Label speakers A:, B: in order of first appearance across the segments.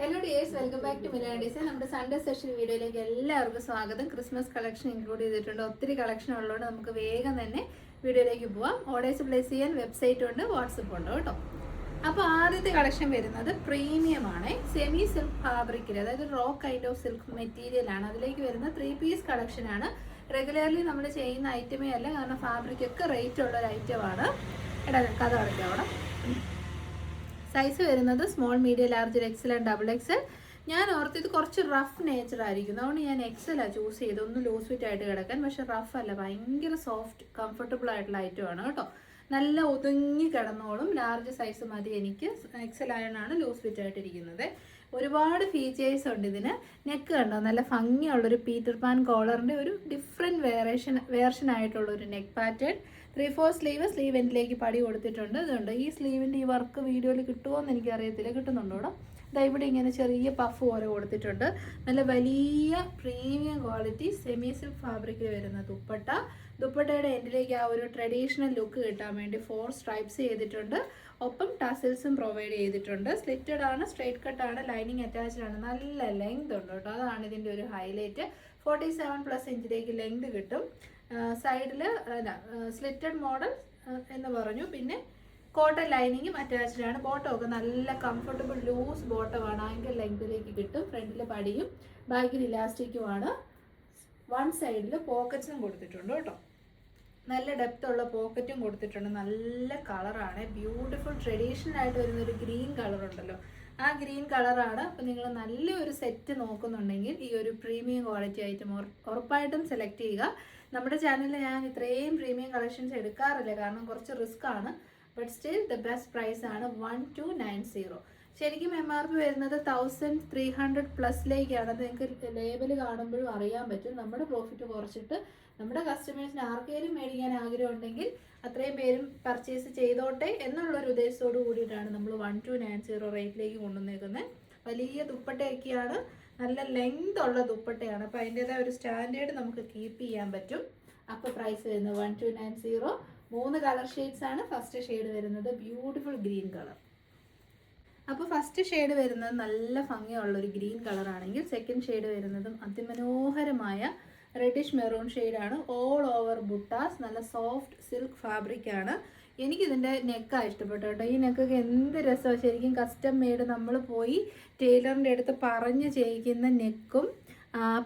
A: Hello dears welcome back to മിലാൻഡീസ് നമ്മുടെ Sunday session വീഡിയോയിലേക്ക് എല്ലാവർക്കും സ്വാഗതം. ക്രിസ്മസ് കളക്ഷൻ ഇൻക്ലൂഡ് ചെയ്തിട്ടുണ്ട്. ഒത്തിരി കളക്ഷൻ ഉള്ളതുകൊണ്ട് നമുക്ക് വേഗം തന്നെ വീഡിയോയിലേക്ക് പോവാം. ഓർഡേഴ്സ് പ്ലേസ് ചെയ്യാൻ വെബ്സൈറ്റ് ഉണ്ട് വാട്സപ്പ് ഉണ്ട് കേട്ടോ. അപ്പോൾ ആദ്യത്തെ കളക്ഷൻ വരുന്നത് പ്രീമിയം ആണ്. സെമി സിൽക്ക് ഫാബ്രിക്കിൽ അതായത് raw kind of silk material ആണ്. അതിലേക്ക് വരുന്ന ത്രീ പീസ് കളക്ഷൻ ആണ്. റെഗുലർലി നമ്മൾ ചെയ്യുന്ന ഐറ്റമേ അല്ല കാരണം ഫാബ്രിക് ഒക്കെ റേറ്റ് ഉള്ള ഒരു ഐറ്റമാണ് ഇട കഥ അടയ്ക്കാം അവിടെ. സൈസ് വരുന്നത് small medium large XL double XL ഞാൻ ഓർത്ത് ഇത് കുറച്ച് റഫ് നേച്ചർ ആയിരിക്കും. അതുകൊണ്ട് ഞാൻ എക്സലാണ് ചൂസ് ചെയ്ത് ഒന്ന് ലൂസ് ഫിറ്റ് ആയിട്ട് കിടക്കാൻ പക്ഷെ റഫ് അല്ല. ഭയങ്കര സോഫ്റ്റ് കംഫർട്ടബിൾ ആയിട്ടുള്ള ഐറ്റം ആണ് കേട്ടോ. നല്ല ഒതുങ്ങി കിടന്നോളും. ലാർജ് സൈസ് മതി എനിക്ക്. എക്സൽ ആയതാണ് ലൂസ് ഫിറ്റ് ആയിട്ടിരിക്കുന്നത് ഒരുപാട് ഫീച്ചേഴ്സ് ഉണ്ട് ഇതിന്. നെക്ക് കണ്ടോ? നല്ല ഭംഗിയുള്ളൊരു പീറ്റർ പാൻ കോളറിന്റെ ഒരു ഡിഫറെന്റ് വേറേഷൻ വേർഷൻ ആയിട്ടുള്ള ഒരു neck pattern three four sleeve sleeve എൻഡിലേക്ക് പടി കൊടുത്തിട്ടുണ്ട്. ഇതുണ്ട്. ഈ സ്ലീവിന്റെ ഈ വർക്ക് വീഡിയോയിൽ കിട്ടുമോ എന്ന് എനിക്കറിയത്തില്ല. കിട്ടുന്നുണ്ടോ ഇവിടെ ഇവിടെ ഇങ്ങനെ ചെറിയ പഫ് പോലെ കൊടുത്തിട്ടുണ്ട്. നല്ല വലിയ പ്രീമിയം ക്വാളിറ്റി സെമി സിൽക്ക് ഫാബ്രിക്കിൽ വരുന്ന ദുപ്പട്ട. ദുപ്പട്ടയുടെ എൻഡിലേക്ക് ആ ഒരു ട്രഡീഷണൽ ലുക്ക് കിട്ടാൻ വേണ്ടി ഫോർ സ്ട്രൈപ്സ് ചെയ്തിട്ടുണ്ട്. ഒപ്പം ടസിൽസും പ്രൊവൈഡ് ചെയ്തിട്ടുണ്ട്. സ്ലിറ്റഡ് ആണ് സ്ട്രെയിറ്റ് കട്ട് ആണ് ലൈനിങ് അറ്റാച്ച്ഡ് ആണ്. നല്ല ലെങ്ത് ഉണ്ട് കേട്ടോ. അതാണ് ഇതിന്റെ ഒരു ഹൈലൈറ്റ് ഫോർട്ടി സെവൻ പ്ലസ് ഇഞ്ചിലേക്ക് ലെങ്ത് കിട്ടും. സൈഡിൽ സ്ലിറ്റഡ് മോഡൽ എന്ന് പറഞ്ഞു. പിന്നെ കോട്ടൺ ലൈനിങ്ങും അറ്റാച്ച്ഡ് ആണ്. ബോട്ടം ഒക്കെ നല്ല കംഫർട്ടബിൾ ലൂസ് ബോട്ടമാണ് ആങ്കിൾ ലെങ്തിലേക്ക് കിട്ടും. ഫ്രണ്ടിൽ പടിയും ബാക്കിൽ ഇലാസ്റ്റിക്കുമാണ് വൺ സൈഡിൽ പോക്കറ്റ്സും കൊടുത്തിട്ടുണ്ട് കേട്ടോ. നല്ല ഡെപ്ത് ഉള്ള പോക്കറ്റും കൊടുത്തിട്ടുണ്ട്. നല്ല കളറാണ് ബ്യൂട്ടിഫുൾ ട്രഡീഷണൽ ആയിട്ട് വരുന്ന ഒരു ഗ്രീൻ കളർ ഉണ്ടല്ലോ. ആ ഗ്രീൻ കളറാണ് അപ്പോൾ നിങ്ങൾ നല്ലൊരു സെറ്റ് നോക്കുന്നുണ്ടെങ്കിൽ ഈ ഒരു പ്രീമിയം ക്വാളിറ്റി ഐറ്റം ഉറപ്പായിട്ടും സെലക്ട് ചെയ്യുക. നമ്മുടെ ചാനലിൽ ഞാൻ ഇത്രയും പ്രീമിയം കളക്ഷൻസ് എടുക്കാറില്ല. കാരണം കുറച്ച് റിസ്ക് ആണ്. But still the best price ആണ് വൺ ടു നയൻ സീറോ ശരിക്കും എം ആർ പി വരുന്നത് തൗസൻഡ് ത്രീ ഹൺഡ്രഡ് പ്ലസിലേക്കാണ് അത് നിങ്ങൾക്ക് ലേബൽ കാണുമ്പോഴും അറിയാൻ പറ്റും. നമ്മുടെ പ്രോഫിറ്റ് കുറച്ചിട്ട് നമ്മുടെ കസ്റ്റമേഴ്സിന് ആർക്കെങ്കിലും മേടിക്കാൻ ആഗ്രഹം ഉണ്ടെങ്കിൽ അത്രയും പേരും പർച്ചേസ് ചെയ്തോട്ടെ എന്നുള്ളൊരു ഉദ്ദേശത്തോട് കൂടിയിട്ടാണ് നമ്മൾ വൺ ടു നയൻ സീറോ റേറ്റിലേക്ക് കൊണ്ടുവന്നേക്കുന്നത് വലിയ ദുപ്പട്ടയൊക്കെയാണ്. നല്ല ലെങ്ത് ഉള്ള ദുപ്പട്ടയാണ്. അപ്പോൾ അതിന്റെതായ ഒരു സ്റ്റാൻഡേർഡ് നമുക്ക് കീപ്പ് ചെയ്യാൻ പറ്റും. അപ്പോൾ പ്രൈസ് വരുന്നത് വൺ ടു നയൻ സീറോ മൂന്ന് കളർ ഷെയ്ഡ്സ് ആണ് ഫസ്റ്റ് ഷെയ്ഡ് വരുന്നത് ബ്യൂട്ടിഫുൾ ഗ്രീൻ കളർ അപ്പോൾ ഫസ്റ്റ് ഷെയ്ഡ് വരുന്നത് നല്ല ഭംഗിയുള്ള ഒരു ഗ്രീൻ കളർ ആണെങ്കിൽ സെക്കൻഡ് ഷെയ്ഡ് വരുന്നതും അതിമനോഹരമായ റെഡിഷ് മെറൂൺ ഷെയ്ഡാണ് ഓൾ ഓവർ ബുട്ടാസ് നല്ല സോഫ്റ്റ് സിൽക്ക് ഫാബ്രിക് ആണ്. എനിക്കിതിന്റെ നെക്കാണ് ഇഷ്ടപ്പെട്ടു കേട്ടോ. ഈ നെക്കൊക്കെ എന്ത് രസമാണ് ശരിക്കും കസ്റ്റം മെയ്ഡ് നമ്മൾ പോയി ടൈലറിന്റെ അടുത്ത് പറഞ്ഞ് ചെയ്യിക്കുന്ന നെക്കും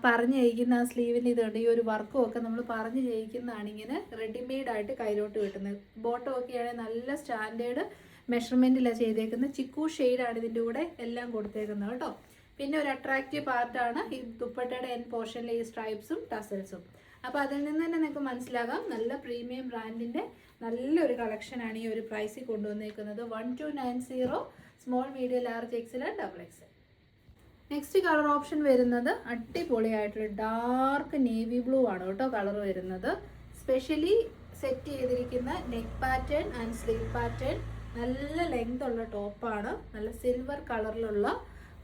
A: പറഞ്ഞ് ചെയ്യിക്കുന്ന ആ സ്ലീവിന്റെ ഇതുണ്ട്. ഈ ഒരു വർക്കും ഒക്കെ നമ്മൾ പറഞ്ഞ് ചെയ്യിക്കുന്നതാണ് ഇങ്ങനെ റെഡിമെയ്ഡ് ആയിട്ട് കയ്യിലോട്ട് കിട്ടുന്നത്. ബോട്ടം ഒക്കെ ആണെങ്കിൽ നല്ല സ്റ്റാൻഡേർഡ് മെഷർമെന്റിലാണ് ചെയ്തേക്കുന്നത് ചിക്കു ഷെയ്ഡാണ് ഇതിന്റെ കൂടെ എല്ലാം കൊടുത്തേക്കുന്നത് കേട്ടോ. പിന്നെ ഒരു അട്രാക്റ്റീവ് പാർട്ടാണ് ഈ ദുപ്പട്ടയുടെ എൻ പോർഷനിലെ ഈ സ്ട്രൈപ്സും ടസൽസും അപ്പോൾ അതിൽ നിന്ന് തന്നെ നിങ്ങൾക്ക് മനസ്സിലാകാം നല്ല പ്രീമിയം ബ്രാൻഡിന്റെ നല്ലൊരു കളക്ഷനാണ് ഈ ഒരു പ്രൈസിൽ കൊണ്ടുവന്നേക്കുന്നത്. One two nine zero small medium large XL double X next colour option വരുന്നത് അടിപൊളിയായിട്ടുള്ള ഡാർക്ക് നേവി ബ്ലൂ ആണ് കേട്ടോ കളർ വരുന്നത്. സ്പെഷ്യലി സെറ്റ് ചെയ്തിരിക്കുന്ന neck pattern and sleeve pattern നല്ല ലെങ്ത് ഉള്ള ടോപ്പാണ് നല്ല സിൽവർ കളറിലുള്ള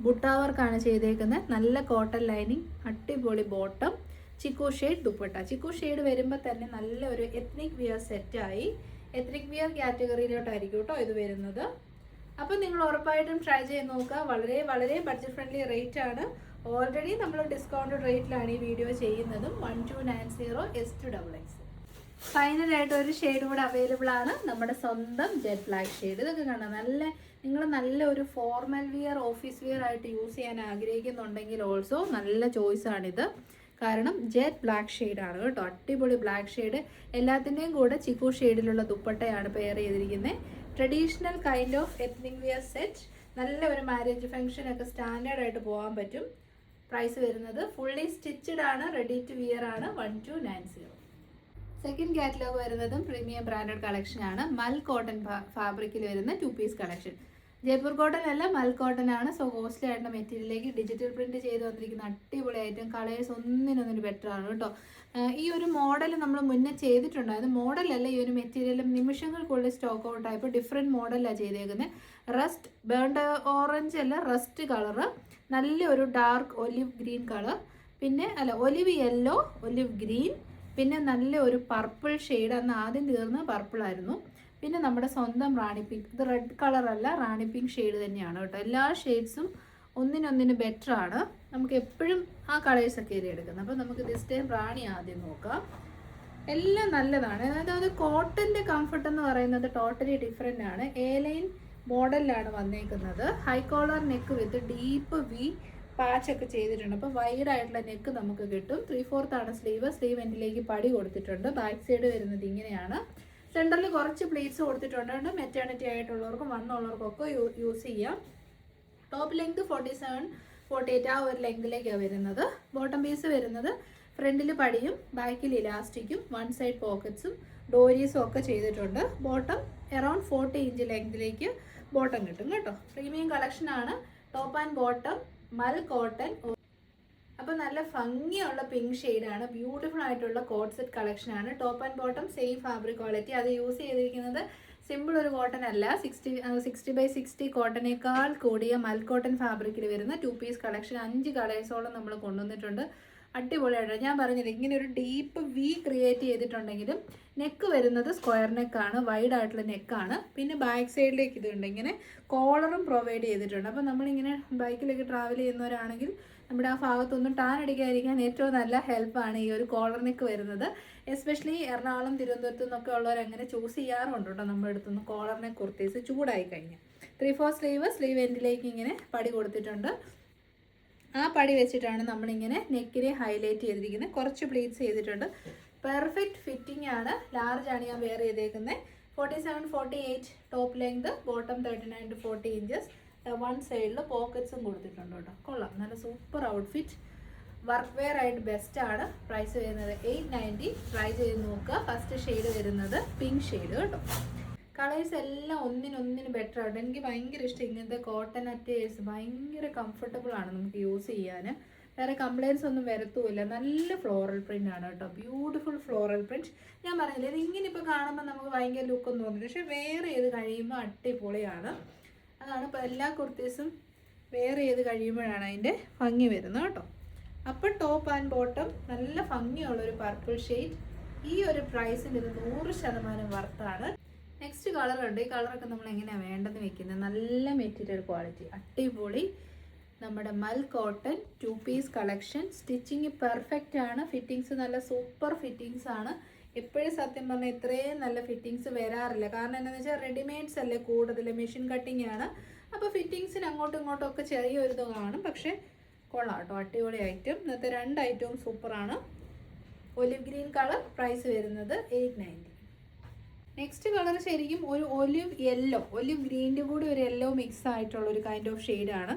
A: ബുട്ട വർക്കാണ് ചെയ്തേക്കുന്നത്. നല്ല കോട്ടൺ ലൈനിങ് അടിപൊളി bottom chikoo shade dupatta. Chikoo shade വരുമ്പോൾ തന്നെ നല്ല ഒരു എത്നിക് വിയർ സെറ്റായി എത്നിക് വിയർ കാറ്റഗറിയിലോട്ടായിരിക്കും കേട്ടോ ഇത് വരുന്നത്. അപ്പോൾ നിങ്ങൾ ഉറപ്പായിട്ടും ട്രൈ ചെയ്ത് നോക്കുക. വളരെ വളരെ ബഡ്ജറ്റ് ഫ്രണ്ട്ലി റേറ്റ് ആണ്. ഓൾറെഡി നമ്മൾ ഡിസ്കൗണ്ടഡ് റേറ്റിലാണ് ഈ വീഡിയോ ചെയ്യുന്നതും. One two nine zero S to double X ഫൈനലായിട്ട് ഒരു ഷെയ്ഡ് കൂടെ അവൈലബിൾ ആണ്. നമ്മുടെ സ്വന്തം ജെറ്റ് ബ്ലാക്ക് ഷെയ്ഡ് ഇതൊക്കെ കാണാം നല്ല നിങ്ങൾ നല്ല ഒരു ഫോർമൽ വിയർ ഓഫീസ് വിയർ ആയിട്ട് യൂസ് ചെയ്യാൻ ആഗ്രഹിക്കുന്നുണ്ടെങ്കിൽ ഓൾസോ നല്ല ചോയ്സ് ആണിത്. കാരണം ജെറ്റ് ബ്ലാക്ക് ഷെയ്ഡാണ് കേട്ടോ. അടിപൊളി ബ്ലാക്ക് ഷെയ്ഡ് എല്ലാത്തിന്റെയും കൂടെ ചിക്കു ഷെയ്ഡിലുള്ള ദുപ്പട്ടയാണ് പെയർ ചെയ്തിരിക്കുന്നത് traditional kind of ethnic wear set നല്ല ഒരു മാരേജ് ഫംഗ്ഷൻ ഒക്കെ സ്റ്റാൻഡേർഡ് ആയിട്ട് പോകാൻ പറ്റും. പ്രൈസ് വരുന്നത് ഫുള്ളി സ്റ്റിച്ചഡ് ആണ് റെഡി ടു വിയർ ആണ്. One two nine zero second catalogue വരുന്നതും പ്രീമിയം ബ്രാൻഡഡ് കളക്ഷൻ ആണ്. മൽ കോട്ടൺ ഫാബ്രിക്കിൽ വരുന്ന two piece collection Jaipur cotton അല്ല മൽ കോട്ടൺ ആണ്. സോ കോസ്റ്റ്ലി ആയിട്ടുള്ള മെറ്റീരിയലിലേക്ക് ഡിജിറ്റൽ പ്രിന്റ് ചെയ്ത് വന്നിരിക്കുന്ന അടിപൊളി ഐറ്റം കളേഴ്സ് ഒന്നിനൊന്നിന് ബെറ്റർ ആണ് കേട്ടോ. ഈ ഒരു മോഡൽ നമ്മൾ മുന്നേ ചെയ്തിട്ടുണ്ടായിരുന്നു മോഡലല്ല ഈ ഒരു മെറ്റീരിയലും നിമിഷങ്ങൾക്കുള്ളിൽ സ്റ്റോക്ക് ഔട്ട് ആയപ്പോൾ ഡിഫറെന്റ് മോഡലാണ് ചെയ്തേക്കുന്നത് റസ്റ്റ് ബേണ്ട ഓറഞ്ച് അല്ല റസ്റ്റ് കളറ് നല്ല ഒരു ഡാർക്ക് ഒലിവ് ഗ്രീൻ കളർ പിന്നെ അല്ല ഒലിവ് യെല്ലോ ഒലിവ് ഗ്രീൻ പിന്നെ നല്ല ഒരു പർപ്പിൾ ഷെയ്ഡ് അന്ന് ആദ്യം തീർന്ന പർപ്പിൾ ആയിരുന്നു. പിന്നെ നമ്മുടെ സ്വന്തം റാണി പിങ്ക് ഇത് റെഡ് കളർ അല്ല റാണി പിങ്ക് ഷെയ്ഡ് തന്നെയാണ് കേട്ടോ. എല്ലാ ഷെയ്ഡ്സും ഒന്നിനൊന്നിന് ബെറ്റർ ആണ്. നമുക്ക് എപ്പോഴും ആ കളേഴ്സൊക്കെ ഇത് എടുക്കുന്നത്. അപ്പോൾ നമുക്ക് ദിസ് ടൈം റാണി ആദ്യം നോക്കാം. എല്ലാം നല്ലതാണ്. അതായത് കോട്ടന്റെ കംഫർട്ട് എന്ന് പറയുന്നത് ടോട്ടലി ഡിഫറെന്റ് ആണ്. എ ലൈൻ മോഡലിലാണ് വന്നേക്കുന്നത്. High collar neck with deep V patch ഒക്കെ ചെയ്തിട്ടുണ്ട്. അപ്പോൾ വൈഡ് ആയിട്ടുള്ള നെക്ക് നമുക്ക് കിട്ടും. ത്രീ ആണ് സ്ലീവ് സ്ലീവ് എൻഡിലേക്ക് പടി കൊടുത്തിട്ടുണ്ട്. ബാക്ക് സൈഡ് വരുന്നത് ഇങ്ങനെയാണ്. സെന്ററിൽ കുറച്ച് പ്ലേറ്റ്സ് കൊടുത്തിട്ടുണ്ട്. മെറ്റേണിറ്റി ആയിട്ടുള്ളവർക്കും വന്നുള്ളവർക്കൊക്കെ യൂസ് ചെയ്യാം. Top length forty seven forty eight ആ ഒരു ലെങ്തിലേക്കാണ് വരുന്നത്. ബോട്ടം പീസ് വരുന്നത് ഫ്രണ്ടിൽ പടിയും ബാക്കിൽ ഇലാസ്റ്റിക്കും വൺ സൈഡ് പോക്കറ്റ്സും ഡോരീസും ഒക്കെ ചെയ്തിട്ടുണ്ട്. ബോട്ടം എറൗണ്ട് ഫോർട്ടി ഇഞ്ച് ലെങ്തിലേക്ക് ബോട്ടം കിട്ടും കേട്ടോ. പ്രീമിയം കളക്ഷനാണ് top and bottom mul cotton. അപ്പോൾ നല്ല ഭംഗിയുള്ള പിങ്ക് ഷെയ്ഡാണ് ബ്യൂട്ടിഫുൾ ആയിട്ടുള്ള കോട്ട് സെറ്റ് കളക്ഷൻ ആണ്. Top and bottom same fabric quality അത് യൂസ് ചെയ്തിരിക്കുന്നത് സിമ്പിൾ ഒരു കോട്ടൺ അല്ല. സിക്സ്റ്റി സിക്സ്റ്റി ബൈ സിക്സ്റ്റി കോട്ടനേക്കാൾ കൂടിയ മൽ കോട്ടൺ ഫാബ്രിക്കിൽ വരുന്ന ടു പീസ് കളക്ഷൻ അഞ്ച് കളേഴ്സോളം നമ്മൾ കൊണ്ടുവന്നിട്ടുണ്ട്. അടിപൊളിയായിട്ട് ഞാൻ പറഞ്ഞില്ല ഇങ്ങനെ ഒരു ഡീപ്പ് വി ക്രിയേറ്റ് ചെയ്തിട്ടുണ്ടെങ്കിലും നെക്ക് വരുന്നത് സ്ക്വയർ നെക്കാണ് വൈഡ് ആയിട്ടുള്ള നെക്കാണ് പിന്നെ ബാക്ക് സൈഡിലേക്ക് ഇതുണ്ട് ഇങ്ങനെ കോളറും പ്രൊവൈഡ് ചെയ്തിട്ടുണ്ട്. അപ്പോൾ നമ്മളിങ്ങനെ ബൈക്കിലൊക്കെ ട്രാവൽ ചെയ്യുന്നവരാണെങ്കിൽ നമ്മുടെ ആ ഭാഗത്തൊന്നും ടാൻ അടിക്കാതിരിക്കാൻ ഏറ്റവും നല്ല ഹെൽപ്പാണ് ഈ ഒരു കോളർ നെക്ക് വരുന്നത്. എസ്പെഷ്യലി എറണാകുളം തിരുവനന്തപുരത്തു നിന്നൊക്കെ ഉള്ളവർ അങ്ങനെ ചൂസ് ചെയ്യാറുണ്ട് കേട്ടോ നമ്മുടെ അടുത്തുനിന്ന് കോളർ നെക്ക് കുർത്തീസ് ചൂടായി കഴിഞ്ഞാൽ. ത്രീ ഫോർ സ്ലീവ് സ്ലീവ് എൻഡിലേക്ക് ഇങ്ങനെ പടി കൊടുത്തിട്ടുണ്ട്. ആ പടി വെച്ചിട്ടാണ് നമ്മളിങ്ങനെ നെക്കിനെ ഹൈലൈറ്റ് ചെയ്തിരിക്കുന്നത് കുറച്ച് പ്ലീറ്റ്സ് ചെയ്തിട്ടുണ്ട്. പെർഫെക്റ്റ് ഫിറ്റിംഗ് ആണ്. ലാർജ് ആണ് ഞാൻ വെയർ ചെയ്തേക്കുന്നത് forty seven forty eight top length bottom thirty nine to forty inches one സൈഡിൽ പോക്കറ്റ്സും കൊടുത്തിട്ടുണ്ട് കേട്ടോ. കൊള്ളാം. നല്ല സൂപ്പർ ഔട്ട്ഫിറ്റ് വർക്ക് വെയർ ആയിട്ട് ആണ്. പ്രൈസ് വരുന്നത് എയ്റ്റ് നയന്റി ട്രൈ ചെയ്ത് നോക്കുക. ഫസ്റ്റ് ഷെയ്ഡ് വരുന്നത് പിങ്ക് ഷെയ്ഡ് കേട്ടോ. കളേഴ്സ് എല്ലാം ഒന്നിനൊന്നിന് ബെറ്റർ ആണ് എനിക്ക് ഭയങ്കര ഇഷ്ടം ഇങ്ങനത്തെ കോട്ടൺ അറ്റേഴ്സ് ഭയങ്കര കംഫർട്ടബിൾ ആണ് നമുക്ക് യൂസ് ചെയ്യാൻ വേറെ കംപ്ലയിൻസ് ഒന്നും വരത്തുമില്ല നല്ല ഫ്ലോറൽ പ്രിന്റ് ആണ് കേട്ടോ. ബ്യൂട്ടിഫുൾ ഫ്ലോറൽ പ്രിന്റ് ഞാൻ പറഞ്ഞില്ലേ ഇത് ഇങ്ങനെ ഇപ്പോൾ കാണുമ്പോൾ നമുക്ക് ഭയങ്കര ലുക്കൊന്നും തോന്നില്ല. പക്ഷേ വേറെ ചെയ്ത് കഴിയുമ്പോൾ അടിപൊളിയാണ്. അതാണ് ഇപ്പോൾ എല്ലാ കുർത്തീസും വേറെ ചെയ്ത് കഴിയുമ്പോഴാണ് അതിന്റെ ഭംഗി വരുന്നത് കേട്ടോ. അപ്പോൾ ടോപ്പ് ആൻഡ് ബോട്ടം നല്ല ഭംഗിയുള്ള ഒരു പർപ്പിൾ ഷെയ്ഡ് ഈ ഒരു പ്രൈസിന് ഇത് നൂറ് ശതമാനം വർത്താണ് നെക്സ്റ്റ് കളറുണ്ട് ഈ കളറൊക്കെ നമ്മൾ എങ്ങനെയാണ് വേണ്ടെന്ന് വെക്കുന്നത് നല്ല മെറ്റീരിയൽ ക്വാളിറ്റി അടിപൊളി നമ്മുടെ mul cotton two piece collection stitching perfect ആണ്. ഫിറ്റിങ്സ് നല്ല സൂപ്പർ ഫിറ്റിങ്സ് ആണ്. എപ്പോഴും സത്യം പറഞ്ഞാൽ ഇത്രയും നല്ല ഫിറ്റിങ്സ് വരാറില്ല. കാരണം എന്താണെന്ന് വെച്ചാൽ റെഡിമെയ്ഡ്സ് അല്ലേ കൂടുതൽ മെഷീൻ കട്ടിങ് ആണ്. അപ്പോൾ ഫിറ്റിങ്സിന് അങ്ങോട്ടും ഇങ്ങോട്ടും ഒക്കെ ചെറിയൊരു ഇത് കാണും. പക്ഷേ കൊള്ളാം കേട്ടോ. അടിപൊളി ഐറ്റം ഇന്നത്തെ രണ്ട് ഐറ്റവും സൂപ്പറാണ് ഒലിവ് ഗ്രീൻ കളർ പ്രൈസ് വരുന്നത് എയ്റ്റ് നയന്റി നെക്സ്റ്റ് കളർ ശരിക്കും ഒരു ഒലിവ് യെല്ലോ ഒലിവ് ഗ്രീന്റെ കൂടെ ഒരു യെല്ലോ മിക്സ് ആയിട്ടുള്ള ഒരു കൈൻഡ് ഓഫ് ഷെയ്ഡാണ്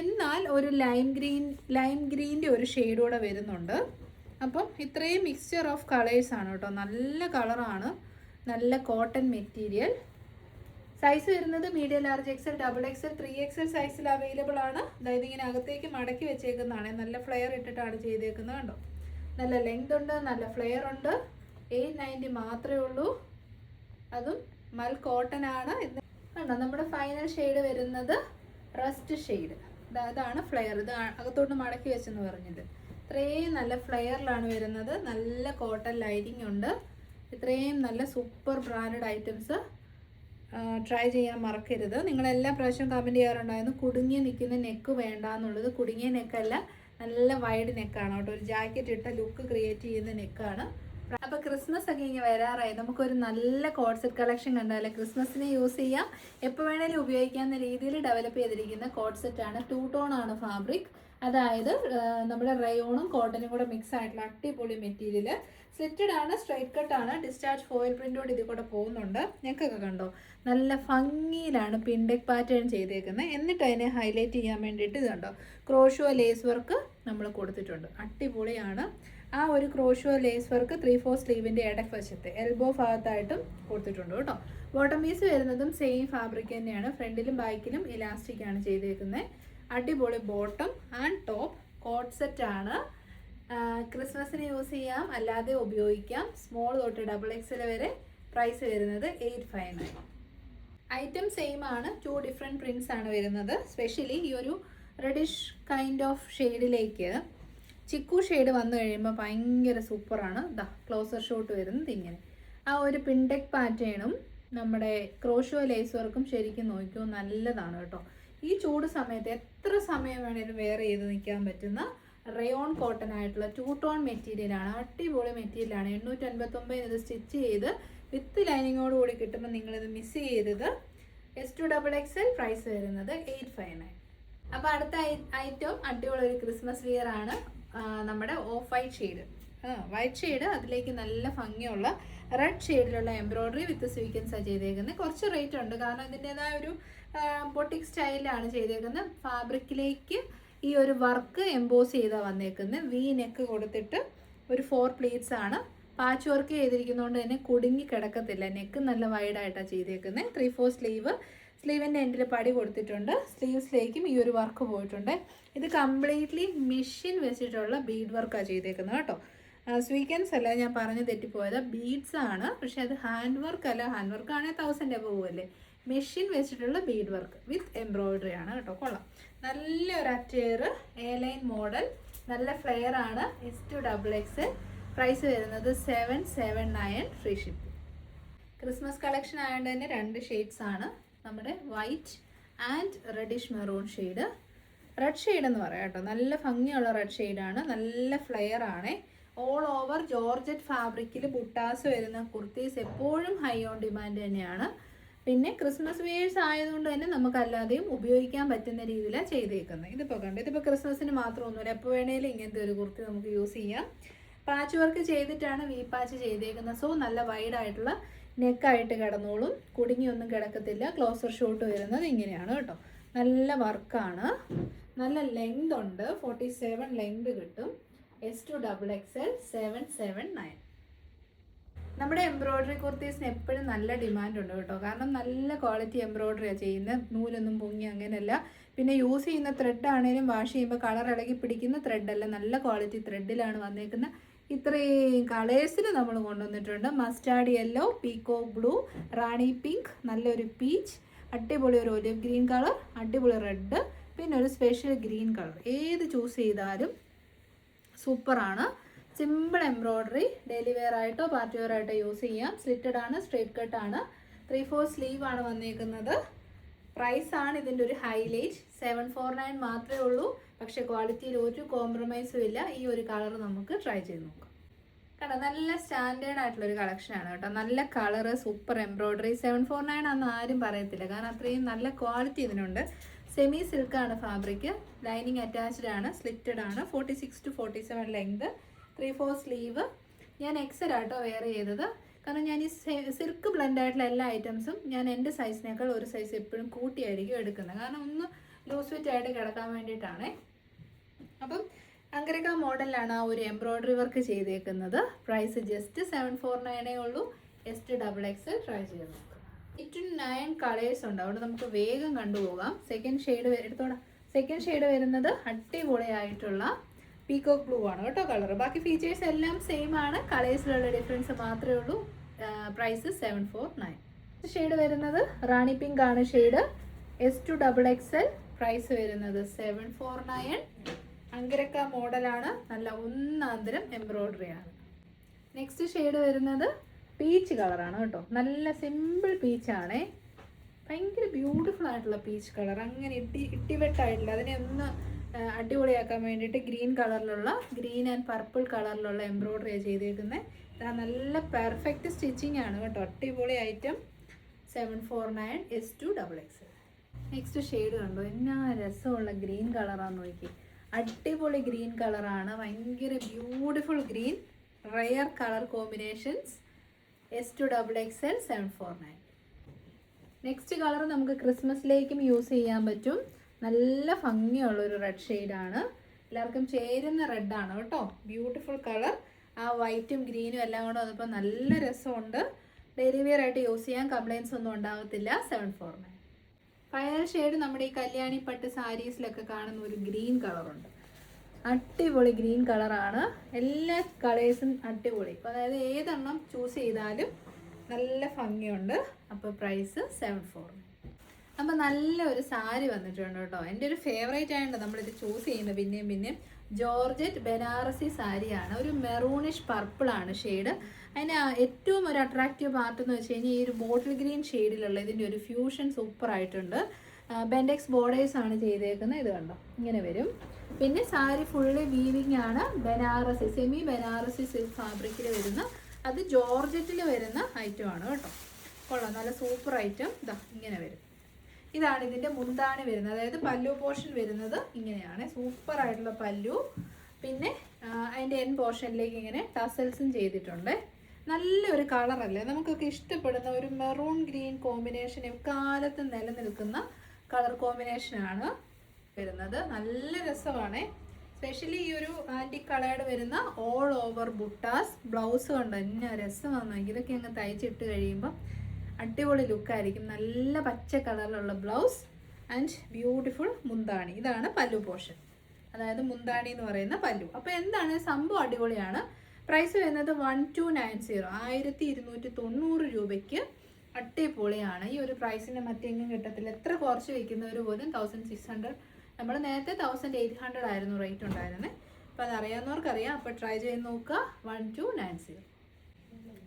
A: എന്നാൽ ഒരു ലൈം ഗ്രീൻ ലൈം ഗ്രീന്റെ ഒരു ഷെയ്ഡ് കൂടെ വരുന്നുണ്ട്. അപ്പം ഇത്രയും മിക്സ്ചർ ഓഫ് കളേഴ്സ് ആണ് കേട്ടോ. നല്ല കളറാണ് നല്ല കോട്ടൺ മെറ്റീരിയൽ സൈസ് വരുന്നത് medium large XL double XL three XL സൈസിൽ അവൈലബിൾ ആണ്. അതായത് ഇങ്ങനെ അകത്തേക്ക് മടക്കി വെച്ചേക്കുന്നതാണ്. നല്ല ഫ്ലെയർ ഇട്ടിട്ടാണ് ചെയ്തേക്കുന്നത് കണ്ടോ. നല്ല ലെങ്ത് ഉണ്ട് നല്ല ഫ്ലെയർ ഉണ്ട്. എയ്റ്റ് നയന്റി മാത്രമേ ഉള്ളൂ. അതും മൽ കോട്ടൺ ആണ് കണ്ടോ നമ്മുടെ ഫൈനൽ ഷെയ്ഡ് വരുന്നത് റസ്റ്റ് ഷെയ്ഡ് അതാണ് ഫ്ലെയർ ഇത് അകത്തോട്ട് മടക്കി വെച്ചെന്ന് പറഞ്ഞത്. ഇത്രയും നല്ല ഫ്ലെയറിലാണ് വരുന്നത്. നല്ല കോട്ടൺ ലൈറ്റിംഗ് ഉണ്ട്. ഇത്രയും നല്ല സൂപ്പർ ബ്രാൻഡഡ് ഐറ്റംസ് ട്രൈ ചെയ്യാൻ മറക്കരുത്. നിങ്ങൾ എല്ലാ പ്രാവശ്യവും കമന്റ് ചെയ്യാറുണ്ടായിരുന്നു കുടുങ്ങിയ നിൽക്കുന്ന നെക്ക് വേണ്ട എന്നുള്ളത് കുടുങ്ങിയ നെക്കല്ല നല്ല വൈഡ് നെക്കാണ് കേട്ടോ ഒരു ജാക്കറ്റ് ഇട്ട ലുക്ക് ക്രിയേറ്റ് ചെയ്യുന്ന നെക്കാണ് അപ്പൊ ക്രിസ്മസ് ഒക്കെ ഇങ്ങനെ വരാറായി. നമുക്കൊരു നല്ല കോഡ്സെറ്റ് കളക്ഷൻ കണ്ടാലേ ക്രിസ്മസിന് യൂസ് ചെയ്യാം. എപ്പോൾ വേണേലും ഉപയോഗിക്കാവുന്ന രീതിയിൽ ഡെവലപ്പ് ചെയ്തിരിക്കുന്ന കോഡ്സെറ്റ് ആണ്. ടൂ ടോൺ ആണ് ഫാബ്രിക് അതായത് നമ്മുടെ റയോണും കോട്ടനും കൂടെ മിക്സ് ആയിട്ടുള്ള അട്ടിപൊളി മെറ്റീരിയൽ സെറ്റഡ് ആണ് സ്ട്രൈറ്റ് കട്ട് ആണ്. ഡിസ്ചാർജ് ഫോയിൽ പ്രിന്റോട് ഇതിൽ കൂടെ പോകുന്നുണ്ട്. ഞങ്ങൾക്കൊക്കെ കണ്ടോ? നല്ല ഭംഗിയിലാണ് പിൻഡെക് പാറ്റേൺ ചെയ്തേക്കുന്നത്. എന്നിട്ട് അതിനെ ഹൈലൈറ്റ് ചെയ്യാൻ വേണ്ടിയിട്ട് ഇത് കണ്ടോ ക്രോഷോ ലേസ് വർക്ക് നമ്മൾ കൊടുത്തിട്ടുണ്ട്. അടിപൊളിയാണ്. ആ ഒരു crochet lace work three four സ്ലീവിന്റെ ഇടയ്ക്ക് വശത്ത് എൽബോ ഭാഗത്തായിട്ടും കൊടുത്തിട്ടുണ്ട് കേട്ടോ. ബോട്ടം പീസ് വരുന്നതും സെയിം ഫാബ്രിക് തന്നെയാണ്. ഫ്രണ്ടിലും ബാക്കിലും ഇലാസ്റ്റിക് ആണ് ചെയ്തേക്കുന്നത് അടിപൊളി bottom and top coat set ആണ്. ക്രിസ്മസിന് യൂസ് ചെയ്യാം അല്ലാതെ ഉപയോഗിക്കാം. സ്മോൾ തൊട്ട് ഡബിൾ എക്സൽ വരെ പ്രൈസ് വരുന്നത് eight five nine item same ആണ്. ടു ഡിഫറെന്റ് പ്രിൻസ് ആണ് വരുന്നത്. സ്പെഷ്യലി ഈ ഒരു റെഡിഷ് കൈൻഡ് ഓഫ് ഷെയ്ഡിലേക്ക് ചിക്കു ഷെയ്ഡ് വന്നു കഴിയുമ്പോൾ ഭയങ്കര സൂപ്പറാണ്. ദാ ക്ലോസർ ഷോട്ട് വരുന്നത് ഇങ്ങനെ. ആ ഒരു പിൻടെക് പാറ്റേണും നമ്മുടെ ക്രോഷോ ലേസ് വർക്കും ശരിക്കും നോക്കിയോ നല്ലതാണ് കേട്ടോ. ഈ ചൂട് സമയത്ത് എത്ര സമയം വേണേലും വെയർ ചെയ്ത് നിൽക്കാൻ പറ്റുന്ന റയോൺ കോട്ടൺ ആയിട്ടുള്ള ടൂ ടോൺ മെറ്റീരിയലാണ് അടിപൊളി മെറ്റീരിയലാണ് എണ്ണൂറ്റി അൻപത്തൊമ്പതിന് ഇത് സ്റ്റിച്ച് ചെയ്ത് വിത്ത് ലൈനിങ്ങോട് കൂടി കിട്ടുമ്പോൾ നിങ്ങളിത് മിസ് ചെയ്തത് S two double X L price വരുന്നത് എയ്റ്റ് ഫൈവ് നയൻ അപ്പോൾ അടുത്ത ഐറ്റം അടിപൊളി ഒരു ക്രിസ്മസ് വിയർ ആണ്. നമ്മുടെ off white shade white shade അതിലേക്ക് നല്ല ഭംഗിയുള്ള റെഡ് ഷെയ്ഡിലുള്ള എംബ്രോയിഡറി വിത്ത് സ്വീക്കൻസാണ് ചെയ്തേക്കുന്നത് കുറച്ച് റേറ്റ് ഉണ്ട്. കാരണം ഇതിന്റെതായ ഒരു പൊട്ടിക് സ്റ്റൈലിലാണ് ചെയ്തേക്കുന്നത് ഫാബ്രിക്കിലേക്ക് ഈ ഒരു വർക്ക് എംബോസ് ചെയ്താൽ വന്നേക്കുന്നത് വി നെക്ക് കൊടുത്തിട്ട് ഒരു ഫോർ പ്ലീറ്റ്സ് ആണ്. പാച്ച് വർക്ക് ചെയ്തിരിക്കുന്നതുകൊണ്ട് തന്നെ കുടുങ്ങി കിടക്കത്തില്ല. നെക്ക് നല്ല വൈഡായിട്ടാണ് ചെയ്തേക്കുന്നത് ത്രീ ഫോർ സ്ലീവ് സ്ലീവിന്റെ എൻഡിൽ പടി കൊടുത്തിട്ടുണ്ട്. സ്ലീവ്സിലേക്കും ഈ ഒരു വർക്ക് പോയിട്ടുണ്ട്. ഇത് കംപ്ലീറ്റ്ലി മെഷീൻ വെച്ചിട്ടുള്ള ബീഡ് വർക്കാണ് ചെയ്തേക്കുന്നത് കേട്ടോ. സ്വീക്കൻസ് അല്ല ഞാൻ പറഞ്ഞ് തെറ്റിപ്പോയത്. ബീഡ്സ് ആണ് പക്ഷെ അത് ഹാൻഡ് വർക്ക് അല്ല. ഹാൻഡ് വർക്ക് ആണെങ്കിൽ തൗസൻഡ് എബോ പോവല്ലേ മെഷീൻ വെച്ചിട്ടുള്ള ബീഡ് വർക്ക് വിത്ത് എംബ്രോയിഡറി ആണ് കേട്ടോ. കൊള്ളാം. നല്ലൊരു അറ്റയർ എ ലൈൻ മോഡൽ നല്ല ഫ്ലെയർ ആണ്. S two double X price വരുന്നത് seven seven nine free ship Christmas collection ആയതുകൊണ്ട് തന്നെ രണ്ട് ഷെയ്ഡ്സ് ആണ്. നമ്മുടെ white and reddish maroon shade. Red shade എന്ന് പറയാം കേട്ടോ. നല്ല ഭംഗിയുള്ള റെഡ് ഷെയ്ഡാണ് നല്ല ഫ്ലെയർ ആണ്. ഓൾ ഓവർ ജോർജറ്റ് ഫാബ്രിക്കിൽ ബുട്ടാസ് വരുന്ന കുർത്തീസ് എപ്പോഴും ഹൈ ഓൺ ഡിമാൻഡ് തന്നെയാണ്. പിന്നെ ക്രിസ്മസ് വേഴ്സ് ആയതുകൊണ്ട് തന്നെ നമുക്ക് അല്ലാതെയും ഉപയോഗിക്കാൻ പറ്റുന്ന രീതിയിലാണ് ചെയ്തേക്കുന്നത്. ഇതിപ്പോൾ കണ്ടു? ഇതിപ്പോൾ ക്രിസ്മസിന് മാത്രമൊന്നുമില്ല. എപ്പോൾ വേണേലും ഇങ്ങനത്തെ ഒരു കുർത്തി നമുക്ക് യൂസ് ചെയ്യാം. പാച്ച് വർക്ക് ചെയ്തിട്ടാണ് വി പാച്ച് ചെയ്തേക്കുന്നത്. സോ നല്ല വൈഡ് ആയിട്ടുള്ള നെക്കായിട്ട് കിടന്നോളും. കുടുങ്ങിയൊന്നും കിടക്കത്തില്ല. ക്ലോസർ ഷോട്ട് വരുന്നത് ഇങ്ങനെയാണ് കേട്ടോ. നല്ല വർക്കാണ് നല്ല ലെങ്ത് ഉണ്ട്. ഫോർട്ടി സെവൻ ലെങ്ത് കിട്ടും. S two double X L seven seven nine നമ്മുടെ എംബ്രോയ്ഡറി കുർത്തീസിന് എപ്പോഴും നല്ല ഡിമാൻഡ് ഉണ്ട് കേട്ടോ. കാരണം നല്ല ക്വാളിറ്റി എംബ്രോയ്ഡറിയാണ് ചെയ്യുന്നത്. നൂലൊന്നും പൊങ്ങി അങ്ങനെയല്ല. പിന്നെ യൂസ് ചെയ്യുന്ന ത്രെഡ് ആണെങ്കിലും വാഷ് ചെയ്യുമ്പോൾ കളർ ഇളകി പിടിക്കുന്ന ത്രെഡല്ല നല്ല ക്വാളിറ്റി ത്രെഡിലാണ് വന്നേക്കുന്നത്. ഇത്രയും കളേഴ്സിൽ നമ്മൾ കൊണ്ടുവന്നിട്ടുണ്ട്. Mustard yellow peacock blue Rani pink നല്ലൊരു പീച്ച് അടിപൊളി ഒരു ഒലിവ് ഗ്രീൻ കളർ അടിപൊളി റെഡ് പിന്നെ ഒരു സ്പെഷ്യൽ ഗ്രീൻ കളർ ഏത് ചൂസ് ചെയ്താലും സൂപ്പറാണ്. സിമ്പിൾ എംബ്രോയ്ഡറി ഡെയിലി വെയർ ആയിട്ടോ പാർട്ടി വെയർ ആയിട്ടോ യൂസ് ചെയ്യാം. സ്ലിറ്റഡ് ആണ് സ്ട്രേറ്റ് കട്ട് ആണ്. ത്രീ ഫോർ സ്ലീവ് ആണ് വന്നേക്കുന്നത്. പ്രൈസ് ആണ് ഇതിന്റെ ഒരു ഹൈലൈറ്റ് സെവൻ ഫോർ നയൻ മാത്രമേ ഉള്ളൂ. പക്ഷെ ക്വാളിറ്റിയിൽ ഒരു കോംപ്രമൈസും ഇല്ല. ഈ ഒരു കളർ നമുക്ക് ട്രൈ ചെയ്ത് നോക്കാം. കേട്ടോ നല്ല സ്റ്റാൻഡേർഡ് ആയിട്ടുള്ള ഒരു കളക്ഷനാണ് കേട്ടോ. നല്ല colour super embroidery seven four nine ആണെന്ന് ആരും പറയത്തില്ല. കാരണം അത്രയും നല്ല ക്വാളിറ്റി ഇതിനുണ്ട്. സെമി സിൽക്കാണ് ഫാബ്രിക് ലൈനിങ് അറ്റാച്ച്ഡ് ആണ് സ്ലിറ്റഡ് ആണ്. Forty six to forty seven length three four sleeve ഞാൻ എക്സൽ ആട്ടോ വെയർ ചെയ്തത്. കാരണം ഞാൻ ഈ സിൽക്ക് ബ്ലെൻഡ് ആയിട്ടുള്ള എല്ലാ ഐറ്റംസും ഞാൻ എന്റെ സൈസിനേക്കാൾ ഒരു സൈസ് എപ്പോഴും കൂട്ടിയായിരിക്കും എടുക്കുന്നത്. കാരണം ഒന്ന് ലൂസ് ഫിറ്റ് ആയിട്ട് കിടക്കാൻ വേണ്ടിയിട്ടാണേ. അപ്പം അങ്കരക്ക മോഡലിലാണ് ആ ഒരു എംബ്രോയ്ഡറി വർക്ക് ചെയ്തേക്കുന്നത്. പ്രൈസ് ജസ്റ്റ് സെവൻ ഫോർ നയനേ ഉള്ളൂ. ടു ഡബിൾ എക്സ് ട്രൈ ചെയ്ത് നോക്കാം എയ്റ്റ് നയൻ കളേഴ്സ് ഉണ്ട്. അവിടെ നമുക്ക് വേഗം കണ്ടുപോകാം. സെക്കൻഡ് ഷെയ്ഡ് എടുത്തോടാം. സെക്കൻഡ് ഷെയ്ഡ് വരുന്നത് അടിപൊളിയായിട്ടുള്ള പീകോക്ക് ബ്ലൂ ആണ് കേട്ടോ കളർ ബാക്കി ഫീച്ചേഴ്സ് എല്ലാം സെയിം ആണ്. കളേഴ്സിലുള്ള ഡിഫറൻസ് മാത്രമേ ഉള്ളൂ. Price seven four nine shade വരുന്നത് റാണി പിങ്ക് ആണ് shade S two double X L price വരുന്നത് സെവൻ ഫോർ നയൻ അങ്കരക്ക മോഡലാണ് നല്ല ഒന്നാന്തരം എംബ്രോയിഡറി ആണ്. നെക്സ്റ്റ് ഷെയ്ഡ് വരുന്നത് പീച്ച് കളറാണ് കേട്ടോ. നല്ല സിമ്പിൾ പീച്ചാണേ ഭയങ്കര ബ്യൂട്ടിഫുൾ ആയിട്ടുള്ള പീച്ച് കളർ അങ്ങനെ ഇട്ടി ഇട്ടിവെട്ടായിട്ടുള്ള അതിനെ ഒന്ന് അടിപൊളിയാക്കാൻ വേണ്ടിയിട്ട് ഗ്രീൻ കളറിലുള്ള ഗ്രീൻ ആൻഡ് പർപ്പിൾ കളറിലുള്ള എംബ്രോയ്ഡറി ചെയ്തേക്കുന്നത് ഇതാ നല്ല പെർഫെക്റ്റ് സ്റ്റിച്ചിങ് ആണ് കേട്ടോ. അടിപൊളി item seven four nine S two double X next shade കണ്ടോ? എന്നാ രസമുള്ള ഗ്രീൻ കളറാന്ന് നോക്കി. അടിപൊളി ഗ്രീൻ കളറാണ് ഭയങ്കര beautiful green rare colour combinations S two double X L seven four nine next colour നമുക്ക് ക്രിസ്മസിലേക്കും യൂസ് ചെയ്യാൻ പറ്റും. നല്ല ഭംഗിയുള്ള ഒരു റെഡ് ഷെയ്ഡാണ് എല്ലാവർക്കും ചേരുന്ന റെഡാണ് കേട്ടോ. ബ്യൂട്ടിഫുൾ കളർ ആ വൈറ്റും ഗ്രീനും എല്ലാം കൂടെ വന്നപ്പോൾ നല്ല രസമുണ്ട്. ഡെയിലി വെയർ ആയിട്ട് യൂസ് ചെയ്യാൻ കംപ്ലയിൻസ് ഒന്നും ഉണ്ടാകത്തില്ല seven four nine final shade നമ്മുടെ ഈ കല്യാണി പട്ട് സാരീസിലൊക്കെ കാണുന്ന ഒരു ഗ്രീൻ കളറുണ്ട് അടിപൊളി ഗ്രീൻ കളറാണ്. എല്ലാ കളേഴ്സും അടിപൊളി. അപ്പോൾ അതായത് ഏതെണ്ണം ചൂസ് ചെയ്താലും നല്ല ഭംഗിയുണ്ട്. അപ്പോൾ പ്രൈസ് സെവൻ ഫോർ അപ്പോൾ നല്ല ഒരു സാരി വന്നിട്ടുണ്ട് കേട്ടോ. എന്റെ ഒരു ഫേവറേറ്റ് ആയതുകൊണ്ട് നമ്മളിത് ചൂസ് ചെയ്യുന്നത്. പിന്നെയും പിന്നെയും ജോർജറ്റ് ബനാറസി സാരിയാണ്. ഒരു മെറൂണിഷ് പർപ്പിളാണ് ഷെയ്ഡ് അതിന് ഏറ്റവും ഒരു അട്രാക്റ്റീവ് പാർട്ട് എന്ന് വെച്ച് കഴിഞ്ഞാൽ ഈ ഒരു ബോട്ടിൽ ഗ്രീൻ ഷെയ്ഡിലുള്ള ഇതിന്റെ ഒരു ഫ്യൂഷൻ സൂപ്പർ ആയിട്ടുണ്ട്. ബെൻഡെക്സ് ബോർഡേഴ്സ് ആണ് ചെയ്തേക്കുന്നത്. ഇത് കണ്ടോ? ഇങ്ങനെ വരും. പിന്നെ സാരി ഫുള്ളി വീവിങ് ആണ്. ബനാറസി സെമി ബനാറസി സിൽക്ക് ഫാബ്രിക്കിൽ വരുന്ന അത് ജോർജറ്റിൽ വരുന്ന ഐറ്റം ആണ് കേട്ടോ. കൊള്ളാം. നല്ല സൂപ്പർ ഐറ്റം ഇതാ ഇങ്ങനെ വരും. ഇതാണ് ഇതിന്റെ മുന്താണി വരുന്നത്. അതായത് പല്ലു പോർഷൻ വരുന്നത് ഇങ്ങനെയാണ്. സൂപ്പർ ആയിട്ടുള്ള പല്ലു. പിന്നെ അതിന്റെ എൻ പോർഷനിലേക്ക് ഇങ്ങനെ ടസൽസും ചെയ്തിട്ടുണ്ട്. നല്ലൊരു കളറല്ലേ നമുക്കൊക്കെ ഇഷ്ടപ്പെടുന്ന ഒരു മെറൂൺ ഗ്രീൻ കോമ്പിനേഷൻ എക്കാലത്തും നിലനിൽക്കുന്ന കളർ കോമ്പിനേഷനാണ് വരുന്നത്. നല്ല രസമാണ്. സ്പെഷ്യലി ഈ ഒരു ആന്റി കളേർഡ് വരുന്ന ഓൾ ഓവർ ബുട്ടാസ് ബ്ലൗസ് കണ്ടോ? എന്നാ രസമാണ് ഇതൊക്കെ അങ്ങ് തയ്ച്ചിട്ട് കഴിയുമ്പോൾ അടിപൊളി ലുക്കായിരിക്കും നല്ല പച്ച കളറിലുള്ള ബ്ലൗസ് ആൻഡ് ബ്യൂട്ടിഫുൾ മുന്താണി. ഇതാണ് പല്ലു പോർഷൻ അതായത് മുന്താണി എന്ന് പറയുന്ന പല്ലു. അപ്പോൾ എന്താണ്? സംഭവം അടിപൊളിയാണ്. പ്രൈസ് വരുന്നത് വൺ ടു നയൻ സീറോ ആയിരത്തി ഇരുന്നൂറ്റി തൊണ്ണൂറ് രൂപയ്ക്ക് അടിപൊളിയാണ്. ഈ ഒരു പ്രൈസിന് മറ്റെങ്ങും കിട്ടത്തില്ല. എത്ര കുറച്ച് വെക്കുന്നവർ പോലും തൗസൻഡ് സിക്സ് ഹൺഡ്രഡ് നമ്മൾ നേരത്തെ തൗസൻഡ് എയ്റ്റ് ഹൺഡ്രഡ് ആയിരുന്നു റേറ്റ് ഉണ്ടായിരുന്നത് അപ്പോൾ അതറിയാവുന്നവർക്കറിയാം. അപ്പോൾ ട്രൈ ചെയ്ത് നോക്കുക. വൺ ടു നയൻ സീറോ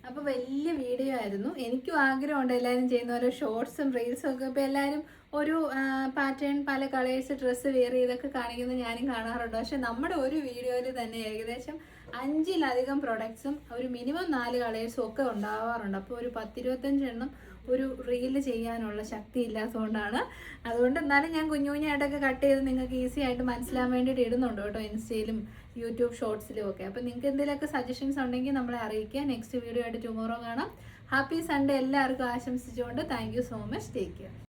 A: അപ്പോൾ വലിയ വീഡിയോ ആയിരുന്നു. എനിക്കും ആഗ്രഹമുണ്ട് എല്ലാവരും ചെയ്യുന്ന ഓരോ ഷോർട്സും റീൽസും ഒക്കെ. ഇപ്പോൾ എല്ലാവരും ഒരു പാറ്റേൺ പല കളേഴ്സ് ഡ്രസ്സ് വെയർ ചെയ്തൊക്കെ കാണിക്കുന്നത് ഞാനും കാണാറുണ്ട്. പക്ഷെ നമ്മുടെ ഒരു വീഡിയോയിൽ തന്നെ ഏകദേശം അഞ്ചിലധികം പ്രൊഡക്ട്സും ഒരു മിനിമം നാല് കളേഴ്സും ഒക്കെ ഉണ്ടാവാറുണ്ട്. അപ്പോൾ ഒരു പത്തിരുപത്തഞ്ച് എണ്ണം ഒരു റീൽ ചെയ്യാനുള്ള ശക്തി ഇല്ലാത്തതുകൊണ്ടാണ്. അതുകൊണ്ട് എന്നാലും ഞാൻ കുഞ്ഞു കുഞ്ഞായിട്ടൊക്കെ കട്ട് ചെയ്ത് നിങ്ങൾക്ക് ഈസി ആയിട്ട് മനസ്സിലാൻ വേണ്ടിയിട്ട് ഇടുന്നുണ്ട് കേട്ടോ ഇൻസ്റ്റയിലും യൂട്യൂബ് ഷോർട്സിലും ഒക്കെ. അപ്പോൾ നിങ്ങൾക്ക് എന്തെങ്കിലുമൊക്കെ സജഷൻസ് ഉണ്ടെങ്കിൽ നമ്മളെ അറിയിക്കുക. നെക്സ്റ്റ് വീഡിയോ ആയിട്ട് ടുമോറോ കാണാം. ഹാപ്പി സൺഡേ എല്ലാവർക്കും ആശംസിച്ചുകൊണ്ട്. Thank so much take care